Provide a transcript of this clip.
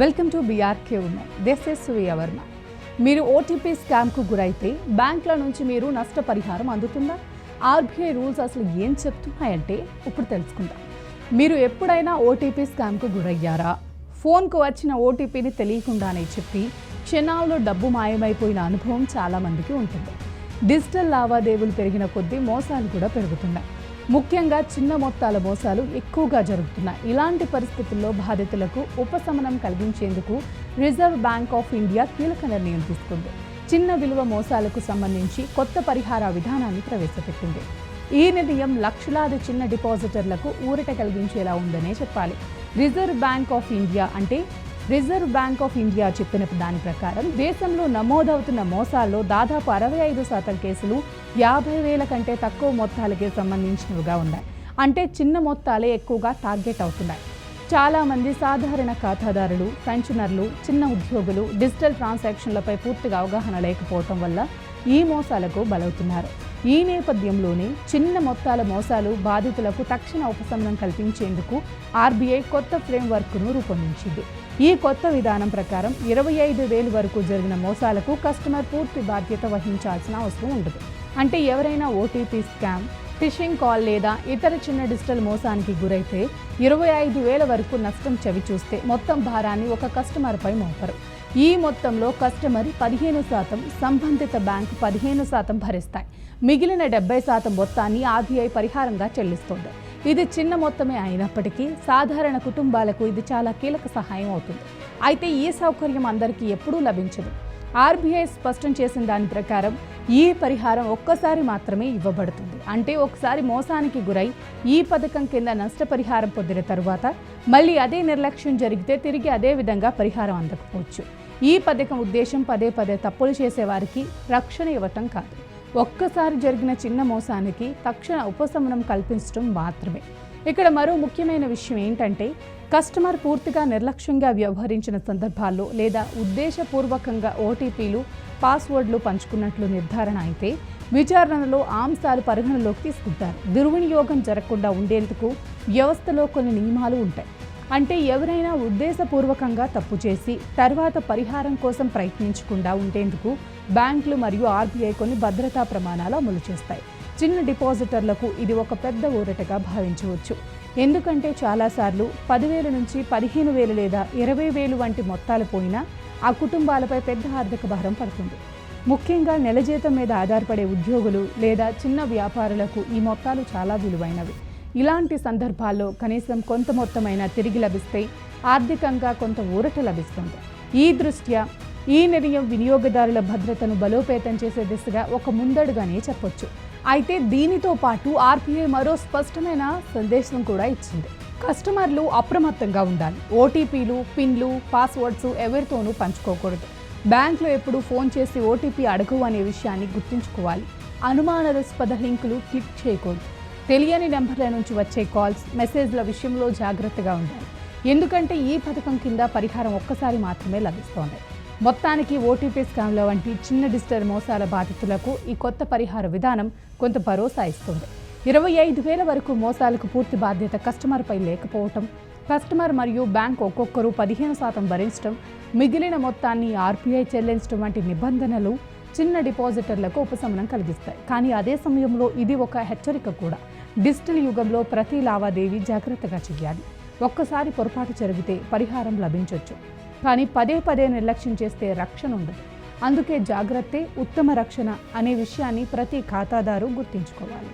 Welcome to BRK women this is Varma మీరు OTP స్కామ్కు గురైతే బ్యాంకుల నుంచి మీరు నష్టపరిహారం అందుతుందా? ఆర్బీఐ రూల్స్ అసలు ఏం చెప్తున్నాయంటే ఇప్పుడు తెలుసుకుందాం. మీరు ఎప్పుడైనా ఓటీపీ స్కామ్కు గురయ్యారా? ఫోన్కు వచ్చిన ఓటీపీని తెలియకుండానే చెప్పి క్షణాల్లో డబ్బు మాయమైపోయిన అనుభవం చాలామందికి ఉంటుంది. డిజిటల్ లావాదేవీలు పెరిగిన కొద్దీ మోసాలు కూడా పెరుగుతున్నాయి. ముఖ్యంగా చిన్న మొత్తాల మోసాలు ఎక్కువగా జరుగుతున్నాయి. ఇలాంటి పరిస్థితుల్లో బాధితులకు ఉపశమనం కలిగించేందుకు రిజర్వ్ బ్యాంక్ ఆఫ్ ఇండియా కీలక నిర్ణయం తీసుకుంది. చిన్న విలువ మోసాలకు సంబంధించి కొత్త పరిహార విధానాన్ని ప్రవేశపెట్టింది. ఈ నిర్ణయం లక్షలాది చిన్న డిపాజిటర్లకు ఊరట కలిగించేలా ఉందనే చెప్పాలి. రిజర్వ్ బ్యాంక్ ఆఫ్ ఇండియా అంటే రిజర్వ్ బ్యాంక్ ఆఫ్ ఇండియా చెప్పిన దాని ప్రకారం దేశంలో నమోదవుతున్న మోసాల్లో దాదాపు అరవై ఐదు శాతం కేసులు యాభై వేల కంటే తక్కువ మొత్తాలకే సంబంధించినవిగా ఉన్నాయి. అంటే చిన్న మొత్తాలే ఎక్కువగా టార్గెట్ అవుతున్నాయి. చాలామంది సాధారణ ఖాతాదారులు పెన్షనర్లు చిన్న ఉద్యోగులు డిజిటల్ ట్రాన్సాక్షన్లపై పూర్తిగా అవగాహన లేకపోవటం వల్ల ఈ మోసాలకు బలవుతున్నారు. ఈ నేపథ్యంలోనే చిన్న మొత్తాల మోసాలు బాధితులకు తక్షణ ఉపశమనం కల్పించేందుకు ఆర్బీఐ కొత్త ఫ్రేమ్వర్క్ను రూపొందించింది. ఈ కొత్త విధానం ప్రకారం ఇరవై ఐదు వేలు వరకు జరిగిన మోసాలకు కస్టమర్ పూర్తి బాధ్యత వహించాల్సిన అవసరం ఉండదు. అంటే ఎవరైనా ఓటీపీ స్కామ్ ఫిషింగ్ కాల్ లేదా ఇతర చిన్న డిజిటల్ మోసానికి గురైతే ఇరవై ఐదు వేల వరకు నష్టం చవి చూస్తే మొత్తం భారాన్ని ఒక కస్టమర్పై మోపరు. ఈ మొత్తంలో కస్టమర్ పదిహేను శాతం సంబంధిత బ్యాంకు పదిహేను శాతం భరిస్తాయి. మిగిలిన డెబ్బై శాతం మొత్తాన్ని ఆర్బీఐ పరిహారంగా చెల్లిస్తోంది. ఇది చిన్న మొత్తమే అయినప్పటికీ సాధారణ కుటుంబాలకు ఇది చాలా కీలక సహాయం అవుతుంది. అయితే ఈ సౌకర్యం అందరికీ ఎప్పుడూ లభించదు. ఆర్బీఐ స్పష్టం చేసిన దాని ప్రకారం ఈ పరిహారం ఒక్కసారి మాత్రమే ఇవ్వబడుతుంది. అంటే ఒకసారి మోసానికి గురై ఈ పథకం కింద నష్టపరిహారం పొందిన తరువాత మళ్ళీ అదే నిర్లక్ష్యం జరిగితే తిరిగి అదే విధంగా పరిహారం అందకపోవచ్చు. ఈ పథకం ఉద్దేశం పదే పదే తప్పులు చేసేవారికి రక్షణ ఇవ్వటం కాదు. ఒక్కసారి జరిగిన చిన్న మోసానికి తక్షణ ఉపశమనం కల్పించడం మాత్రమే. ఇక్కడ మరో ముఖ్యమైన విషయం ఏంటంటే కస్టమర్ పూర్తిగా నిర్లక్ష్యంగా వ్యవహరించిన సందర్భాల్లో లేదా ఉద్దేశపూర్వకంగా ఓటీపీలు పాస్వర్డ్లు పంచుకున్నట్లు నిర్ధారణ అయితే విచారణలో అంశాలు పరిగణలోకి తీసుకుంటారు. దుర్వినియోగం జరగకుండా ఉండేందుకు వ్యవస్థలో కొన్ని నియమాలు ఉంటాయి. అంటే ఎవరైనా ఉద్దేశపూర్వకంగా తప్పు చేసి తర్వాత పరిహారం కోసం ప్రయత్నించకుండా ఉండేందుకు బ్యాంకులు మరియు ఆర్బీఐ కొన్ని భద్రతా ప్రమాణాలు అమలు చేస్తాయి. చిన్న డిపాజిటర్లకు ఇది ఒక పెద్ద ఊరటగా భావించవచ్చు. ఎందుకంటే చాలాసార్లు పదివేల నుంచి పదిహేను వేలు లేదా ఇరవై వేలు వంటి మొత్తాలు పోయినా ఆ కుటుంబాలపై పెద్ద ఆర్థిక భారం పడుతుంది. ముఖ్యంగా నెల జీతం మీద ఆధారపడే ఉద్యోగులు లేదా చిన్న వ్యాపారులకు ఈ మొత్తాలు చాలా విలువైనవి. ఇలాంటి సందర్భాల్లో కనీసం కొంత మొత్తమైనా తిరిగి లభిస్తే ఆర్థికంగా కొంత ఊరట లభిస్తుంది. ఈ దృష్ట్యా ఈ నిర్ణయం వినియోగదారుల భద్రతను బలోపేతం చేసే దిశగా ఒక ముందడుగానే చెప్పొచ్చు. అయితే దీనితో పాటు ఆర్బీఐ మరో స్పష్టమైన సందేశం కూడా ఇచ్చింది. కస్టమర్లు అప్రమత్తంగా ఉండాలి. ఓటీపీలు పిన్లు పాస్వర్డ్స్ ఎవరితోనూ పంచుకోకూడదు. బ్యాంకులో ఎప్పుడు ఫోన్ చేసి ఓటీపీ అడగు అనే విషయాన్ని గుర్తుంచుకోవాలి. అనుమానాస్పద లింకులు క్లిక్ చేయకూడదు. తెలియని నెంబర్ల నుంచి వచ్చే కాల్స్ మెసేజ్ల విషయంలో జాగ్రత్తగా ఉండాలి. ఎందుకంటే ఈ పథకం కింద పరిహారం ఒక్కసారి మాత్రమే లభిస్తోంది. మొత్తానికి ఓటీపీ స్కామ్ల వంటి చిన్న డిజిటల్ మోసాల బాధితులకు ఈ కొత్త పరిహార విధానం కొంత భరోసా ఇస్తుంది. ఇరవై ఐదు వేల వరకు మోసాలకు పూర్తి బాధ్యత కస్టమర్పై లేకపోవటం కస్టమర్ మరియు బ్యాంక్ ఒక్కొక్కరు పదిహేను శాతం భరించడం మిగిలిన మొత్తాన్ని ఆర్బీఐ చెల్లించడం వంటి నిబంధనలు చిన్న డిపాజిటర్లకు ఉపశమనం కలిగిస్తాయి. కానీ అదే సమయంలో ఇది ఒక హెచ్చరిక కూడా. డిజిటల్ యుగంలో ప్రతి లావాదేవీ జాగ్రత్తగా చేయాలి ఒక్కసారి పొరపాటు జరిగితే పరిహారం లభించవచ్చు కానీ పదే పదే నిర్లక్ష్యం చేస్తే రక్షణ ఉండదు. అందుకే జాగ్రత్తే ఉత్తమ రక్షణ అనే విషయాన్ని ప్రతి ఖాతాదారు గుర్తుంచుకోవాలి.